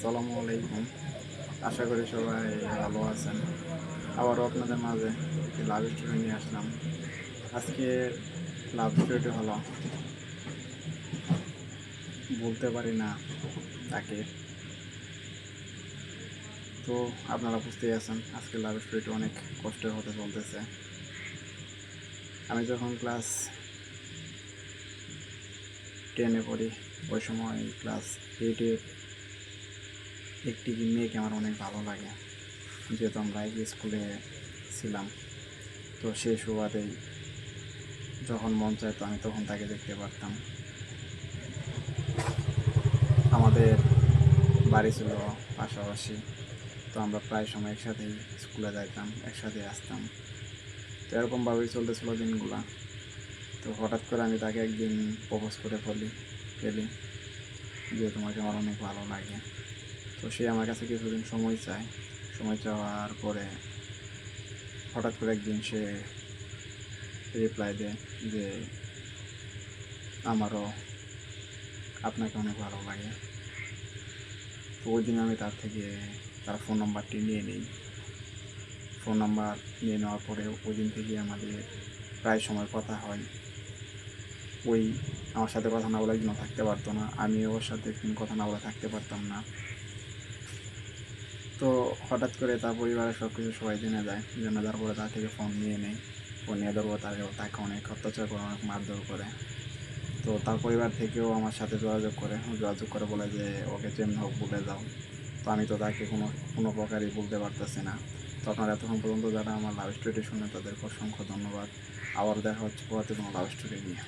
আসসালামু আলাইকুম। আশা করি সবাই ভালো আছেন। আবারও আপনাদের মাঝে একটি লাভ স্টোরি নিয়ে আসলাম। আজকে লাভ স্টোরিটি হলো, বলতে পারি না তাকে। তো আপনারা বুঝতেই আছেন, আজকে লাভ স্টোরিটি অনেক কষ্টের হতে চলতেছে। আমি যখন ক্লাস টেনে পড়ি, ওই সময় ক্লাস এইটে একটি মেয়েকে আমার অনেক ভালো লাগে, যেহেতু আমরা একই স্কুলে ছিলাম। তো সেই সুবাদেই যখন মন চাইতো আমি তখন তাকে দেখতে পারতাম। আমাদের বাড়ি ছিল পাশাপাশি, তো আমরা প্রায় সময় একসাথেই স্কুলে যাইতাম একসাথে আসতাম। তো এরকমভাবেই চলতেছিল দিনগুলা। তো হঠাৎ করে আমি তাকে একদিন প্রপোজ করে ফেলি ফেলি যে তোমাকে আমার অনেক ভালো লাগে। তো সে আমার কাছে কিছুদিন সময় চায়। সময় চাওয়ার পরে হঠাৎ করে একদিন সে রিপ্লাই দেয় যে, আমারও আপনাকে অনেক ভালো লাগে। তো ওই দিন আমি তার থেকে তার ফোন নাম্বারটি নিয়ে নিই। ফোন নাম্বার নিয়ে নেওয়ার পরে ওই দিন থেকে আমাদের প্রায় সময় কথা হয়। ওই আমার সাথে কথা না বলে একদিনও থাকতে পারতো না। আমি ওর সাথে একদিন কথা না বলে থাকতে পারতাম না। তো হঠাৎ করে তার পরিবারের সব কিছু সবাই জেনে যায়, জেনে যাওয়ার পরে তার থেকে ফোন নিয়ে নেই। ফোন নিয়ে ধরবো তাকে তাকে অনেক অত্যাচার করে, অনেক মারধর করে। তো তার পরিবার থেকেও আমার সাথে যোগাযোগ করে যোগাযোগ করে বলে যে, ওকে যেমন হোক ভুলে যাও। তো আমি তো তাকে কোনো কোনো প্রকারই বলতে পারতেছি না। তো আপনারা এতক্ষণ পর্যন্ত যারা আমার লাভ স্টোরিটি শুনে তাদেরকে অসংখ্য ধন্যবাদ। আবার দেখা হচ্ছে পরবর্তী কোনো লাভ স্টোরি নিয়ে।